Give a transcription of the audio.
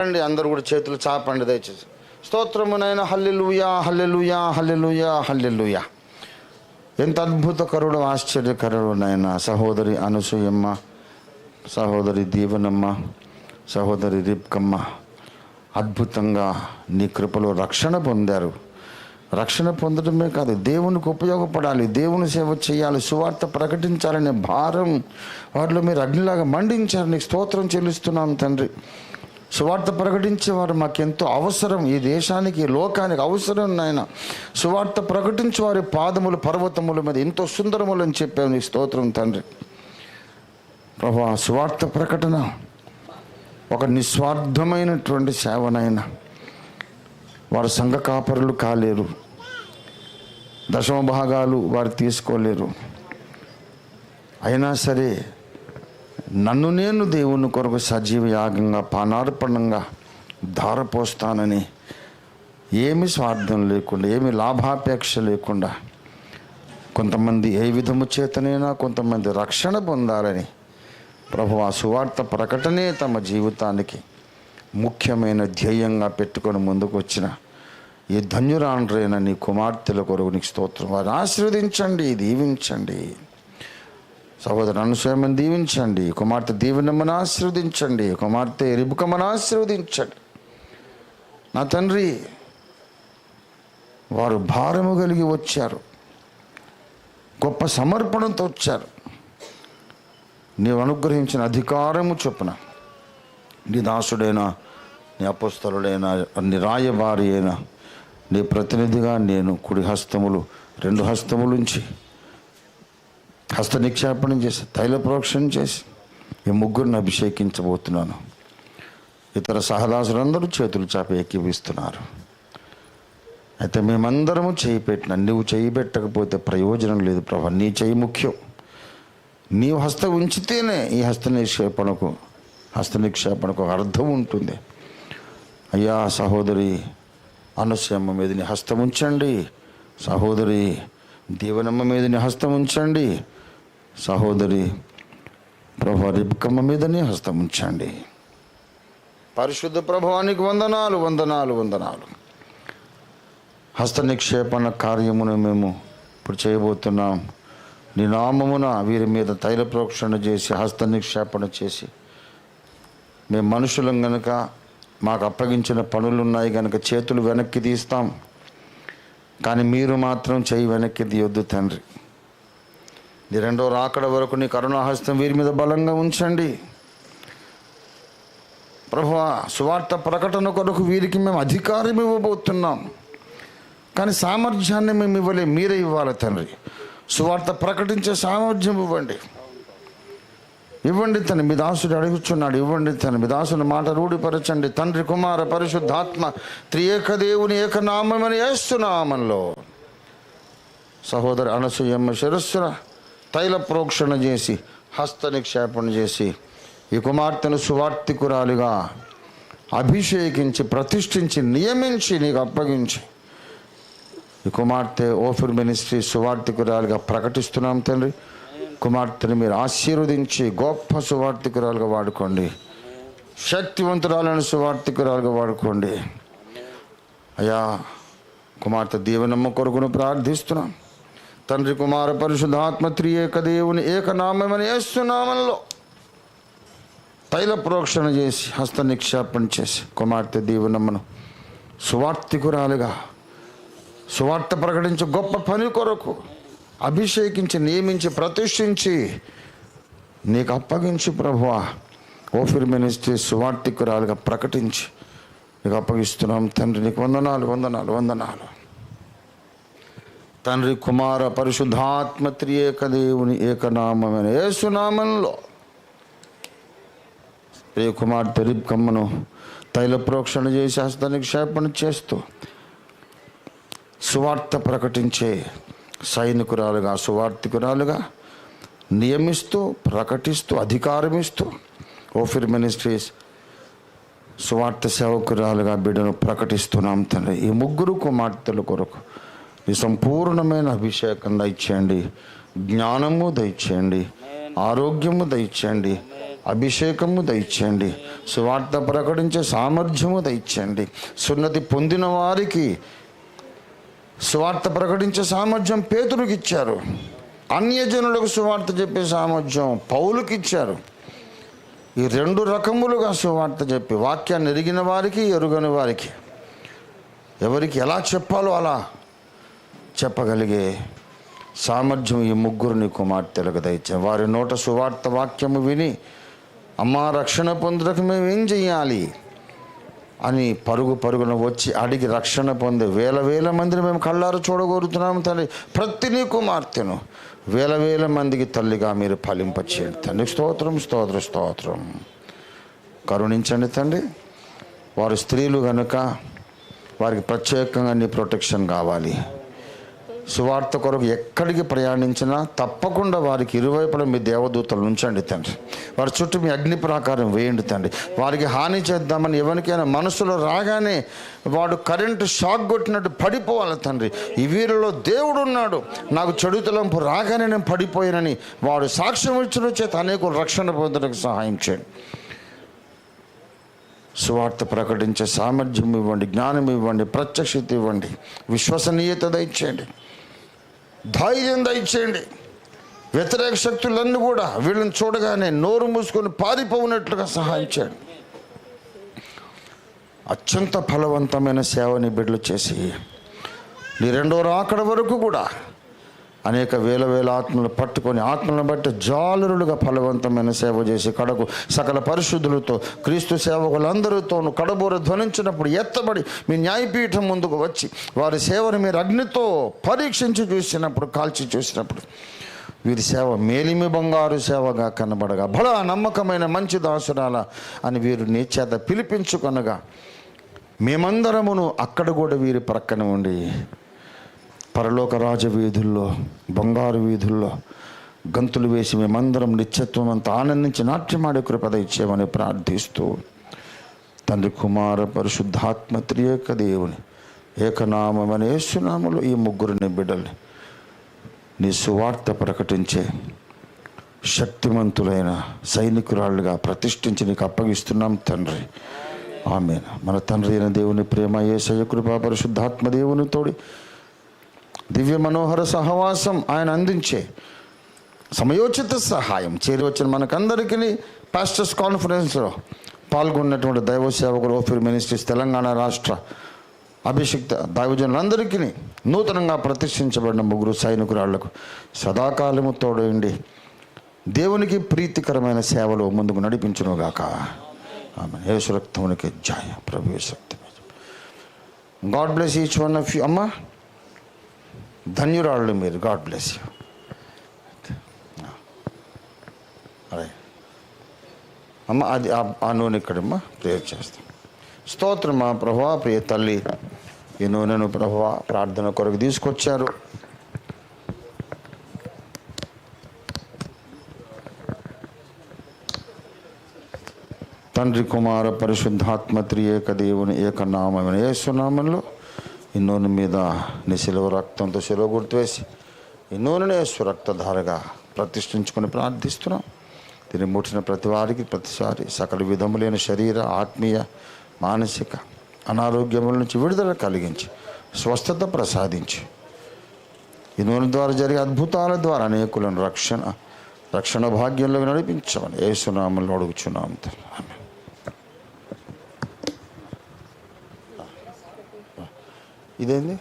అండి అందరూ కూడా చేతులు చాపండి దయచేసి. స్తోత్రమునైన హల్లెలుయా హల్లెలుయా హల్లెలుయా హల్లెలుయా. ఎంత అద్భుతకరుడు ఆశ్చర్యకరుడు నాయన సహోదరి అనసూయమ్మ సహోదరి దీవనమ్మ సహోదరి రిప్కమ్మ అద్భుతంగా నీ కృపలో రక్షణ పొందారు. రక్షణ పొందడమే కాదు దేవునికి ఉపయోగపడాలి దేవుని సేవ చేయాలి సువార్త ప్రకటించాలనే భారం వాటిలో మీరు అగ్నిలాగా మండించారు నీకు స్తోత్రం చెల్లిస్తున్నాం తండ్రి. సువార్త ప్రకటించేవారు మాకెంతో అవసరం. ఈ దేశానికి ఈ లోకానికి అవసరం నాయన. సువార్త ప్రకటించే వారి పాదములు పర్వతముల మీద ఎంతో సుందరములు అని చెప్పాను నీ స్తోత్రం తండ్రి. ప్రభా సువార్త ప్రకటన ఒక నిస్వార్థమైనటువంటి సేవనైనా వారు సంఘ కాపరులు కాలేరు. దశమ భాగాలు వారు తీసుకోలేరు. అయినా సరే నన్ను నేను దేవుని కొరకు సజీవ యాగంగా పానార్పణంగా ధారపోస్తానని ఏమి స్వార్థం లేకుండా ఏమి లాభాపేక్ష లేకుండా కొంతమంది ఏ విధము చేతనైనా కొంతమంది రక్షణ పొందాలని ప్రభు ఆ సువార్త ప్రకటనే తమ జీవితానికి ముఖ్యమైన ధ్యేయంగా పెట్టుకొని ముందుకు వచ్చిన ఈ ధన్యురాండ్రైన నీ కుమార్తెల కొరకు నీకు స్తోత్రం. వారిని ఆశీర్వదించండి దీవించండి. సహోదరు అనుసయమని దీవించండి. కుమార్తె దీవెనమ్మను ఆశీర్వదించండి. కుమార్తె రిబుకమ్మను ఆశీర్వదించండి. నా తండ్రి వారు భారము కలిగి వచ్చారు. గొప్ప సమర్పణతో వచ్చారు. నీవు అనుగ్రహించిన అధికారము చొప్పున నీ దాసుడైనా నీ అపస్తలుడైన నీ రాయబారి అయినా నీ ప్రతినిధిగా నేను కుడి హస్తములు రెండు హస్తములుంచి హస్త నిక్షేపణం చేసి తైల ప్రోక్షణ చేసి ఈ ముగ్గురిని అభిషేకించబోతున్నాను. ఇతర సహదాసులందరూ చేతులు చాపి ఎక్కిపిస్తున్నారు. అయితే మేమందరము చేయి పెట్టిన నువ్వు చేయి పెట్టకపోతే ప్రయోజనం లేదు ప్రభా నీ చేయి ముఖ్యం. నీవు హస్త ఉంచితేనే ఈ హస్త నిక్షేపణకు హస్త నిక్షేపణకు అర్థం ఉంటుంది. అయ్యా సహోదరి అనుసయమ్మ మీద నీ హస్తం ఉంచండి. సహోదరి దీవనమ్మ మీద నీ హస్తం ఉంచండి. సహోదరి ప్రభు రిబ్కమ్మ మీదనే హస్తం ఉంచండి. పరిశుద్ధ ప్రభావానికి వందనాలు వందనాలు వందనాలు. హస్త నిక్షేపణ కార్యమును మేము ఇప్పుడు చేయబోతున్నాం. నీ నామమున వీరి మీద తైల ప్రోక్షణ చేసి హస్త నిక్షేపణ చేసి మేము మనుషులం గనుక మాకు అప్పగించిన పనులు ఉన్నాయి కనుక చేతులు వెనక్కి తీస్తాం. కానీ మీరు మాత్రం చేయి వెనక్కి తీయొద్దు తండ్రి. నీ రెండో రాకడ వరకు నీ కరుణాహస్తం వీరి మీద బలంగా ఉంచండి. ప్రభు సువార్త ప్రకటన కొరకు వీరికి మేము అధికారం ఇవ్వబోతున్నాం. కానీ సామర్థ్యాన్ని మేము ఇవ్వలే మీరే ఇవ్వాలి తండ్రి. సువార్త ప్రకటించే సామర్థ్యం ఇవ్వండి. ఇవ్వండి తను మీ దాసుడు అడుగుచున్నాడు ఇవ్వండి తను మీ దాసుని మాట రూఢిపరచండి. తండ్రి కుమార పరిశుద్ధాత్మ త్రియేక దేవుని ఏకనామని వేస్తున్నామల్లో సహోదరు అనసూయమ్మ శిరస్సున తైల ప్రోక్షణ చేసి హస్త నిక్షేపణ చేసి ఈ కుమార్తెను సువార్తికురాలిగా అభిషేకించి ప్రతిష్ఠించి నియమించి నీకు అప్పగించి ఈ కుమార్తె ఓఫిర్ మినిస్ట్రీ సువార్తికురాలుగా ప్రకటిస్తున్నాం తండ్రి. కుమార్తెని మీరు ఆశీర్వదించి గొప్ప సువార్తికురాలుగా వాడుకోండి. శక్తివంతురాలను సువార్తికురాలుగా వాడుకోండి. అయ్యా కుమార్తె దీవెనమ్మ కొరకును ప్రార్థిస్తున్నాం. తండ్రి కుమార పరిశుద్ధాత్మ త్రియేక దేవుని ఏకనామని వేస్తున్నామల్లో తైల ప్రోక్షణ చేసి హస్త నిక్షేపణ చేసి కుమార్తె దీవెనమ్మను సువార్తికురాలుగా సువార్త ప్రకటించి గొప్ప పని కొరకు అభిషేకించి నియమించి ప్రతిష్ఠించి నీకు అప్పగించి ప్రభువా. ఓఫిర్ మినిస్ట్రీ సువార్తికురాలుగా ప్రకటించి నీకు అప్పగిస్తున్నాం తండ్రి నీకు వందనాలు వందనాలు వందనాలు. తండ్రి కుమార పరిశుద్ధాత్మ త్రియేక దేవుని ఏకనామమైన యేసునామంలో ప్రియ కుమార్తె రిబ్కమ్మను తైల ప్రోక్షణ చేసి హస్తానికి క్షేపణ చేస్తూ సువార్త ప్రకటించే సైనికురాలుగా సువార్థికురాలుగా నియమిస్తూ ప్రకటిస్తూ అధికారం ఇస్తూ ఓఫిర్ మినిస్ట్రీస్ సువార్త సేవకురాలుగా బిడ్డను ప్రకటిస్తున్నాం తండ్రి. ఈ ముగ్గురు కుమార్తెల కొరకు ఈ సంపూర్ణమైన అభిషేకం దయచేయండి. జ్ఞానము దయచేయండి. ఆరోగ్యము దయచేయండి. అభిషేకము దయచేయండి. సువార్త ప్రకటించే సామర్థ్యము దయచేయండి. సున్నతి పొందిన వారికి సువార్త ప్రకటించే సామర్థ్యం పేతుడికి ఇచ్చారు అన్యజనులకు సువార్త చెప్పే సామర్థ్యం పౌలుకి ఇచ్చారు ఈ రెండు రకములుగా సువార్త చెప్పి వాక్యాన్ని ఎరిగిన వారికి ఎరుగని వారికి ఎవరికి ఎలా చెప్పాలో అలా చెప్పగలిగే సామర్థ్యం ఈ ముగ్గురిని కుమార్తెలకు దయచే వారి నోట సువార్త వాక్యము విని అమ్మా రక్షణ పొందుటకు మేము ఏం చెయ్యాలి? అని పరుగు పరుగున వచ్చి అడిగి రక్షణ పొందే వేల వేల మందిని మేము కళ్ళారు చూడగోరుతున్నాము తండ్రి ప్రతి నీ కుమార్తెను. వేల వేల మందికి తల్లిగా మీరు ఫలింపచేయండి తండ్రి. స్తోత్రం స్తోత్ర స్తోత్రం. కరుణించండి తండ్రి. వారు స్త్రీలు కనుక వారికి ప్రత్యేకంగా నీ ప్రొటెక్షన్ కావాలి. సువార్త కొరకు ఎక్కడికి ప్రయాణించినా తప్పకుండా వారికి ఇరువైపులా మీ దేవదూతలు ఉంచండి తండ్రి. వారి చుట్టూ మీ అగ్ని ప్రాకారం వేయండి తండ్రి. వారికి హాని చేద్దామని ఎవరికైనా మనసులో రాగానే వాడు కరెంటు షాక్ కొట్టినట్టు పడిపోవాలి తండ్రి. ఈ వీరిలో దేవుడు ఉన్నాడు. నాకు చెడు తలంపు రాగానే నేను పడిపోయానని వాడు సాక్ష్యం ఇచ్చిన చేత అనేకులు రక్షణ పొందడానికి సహాయం చేయండి. సువార్త ప్రకటించే సామర్థ్యం ఇవ్వండి జ్ఞానం ఇవ్వండి ప్రత్యక్షత ఇవ్వండి విశ్వసనీయత దయచేయండి ధైర్యం దయచేయండి. వ్యతిరేక శక్తులన్నీ కూడా వీళ్ళని చూడగానే నోరు మూసుకొని పారిపోనట్లుగా సహాయం చేయండి. అత్యంత ఫలవంతమైన సేవని బిడ్డలు చేసి నీ రెండో రాకడ వరకు కూడా అనేక వేల వేల ఆత్మలు పట్టుకొని ఆత్మలను బట్టి జాలరులుగా ఫలవంతమైన సేవ చేసి కడకు సకల పరిశుద్ధులతో క్రీస్తు సేవకులందరితోనూ కడబూర ధ్వనించినప్పుడు ఎత్తబడి మీ న్యాయపీఠం ముందుకు వచ్చి వారి సేవను మీరు అగ్నితో పరీక్షించి చూసినప్పుడు కాల్చి చూసినప్పుడు వీరి సేవ మేలిమి బంగారు సేవగా కనబడగా బల నమ్మకమైన మంచి దాసురాల అని వీరు నీ చేత పిలిపించుకొనగా మేమందరమును అక్కడ కూడా వీరి ప్రక్కన ఉండి పరలోక రాజ వీధుల్లో బంగారు వీధుల్లో గంతులు వేసి మేమందరం నిత్యత్వం అంతా ఆనందించి నాట్యమాడే కృపద ఇచ్చేమని ప్రార్థిస్తూ తండ్రి కుమార పరిశుద్ధాత్మ త్రియేక దేవుని ఏకనామని యేసునామలో ఈ ముగ్గురిని బిడ్డల్ని నీ సువార్త ప్రకటించే శక్తిమంతులైన సైనికురాళ్ళుగా ప్రతిష్ఠించి నీకు అప్పగిస్తున్నాం తండ్రి. ఆమె మన తండ్రి అయిన దేవుని ప్రేమ ఏసయ కృపా పరిశుద్ధాత్మ దేవుని తోడి దివ్య మనోహర సహవాసం ఆయన అందించే సమయోచిత సహాయం. చేరి వచ్చిన మనకందరికీ పాస్టర్స్ కాన్ఫరెన్స్లో పాల్గొన్నటువంటి దైవ సేవకులు ఓఫీర్ మినిస్ట్రీస్ తెలంగాణ రాష్ట్ర అభిషిక్త దైవజనులందరికీ నూతనంగా ప్రతిష్ఠించబడిన ముగ్గురు సైనికురాళ్ళకు సదాకాలము తోడండి. దేవునికి ప్రీతికరమైన సేవలు ముందుకు నడిపించునుగాక. ఆమె యేసురక్తమునికి జాయ. ప్రభు శక్తి God bless each one of you. అమ్మా ధన్యురాళ్ళు మీరు. God bless you. అరే. అమ్మ అది ఆ- ఆ నూనె ఇక్కడమ్మా. ప్రేయర్ చేస్తాం. స్తోత్రమా ప్రభా ప్రియ తల్లి. ఈ నూనెను ప్రభా ప్రార్థన కొరకు తీసుకొచ్చారు. తండ్రి కుమార పరిశుద్ధాత్మ త్రియేక దేవుని ఏకనామమైన యేసునామంలో ఈ నూనె మీద నీ శిలువ రక్తంతో శిలువ గుర్తువేసి ఈ నూనెను యేసు రక్తధారగా ప్రతిష్ఠించుకొని ప్రార్థిస్తున్నాం. దీన్ని ముట్టిన ప్రతి వారికి ప్రతిసారి సకల విధములైన శరీర ఆత్మీయ మానసిక అనారోగ్యముల నుంచి విడుదల కలిగించి స్వస్థత ప్రసాదించి. ఈ నూనె ద్వారా జరిగే అద్భుతాల ద్వారా అనేకులను రక్షణ రక్షణ భాగ్యంలో నడిపించమని ఏసునామంలో అడుగుచున్నాం. తండ్రి. ఇదేంది?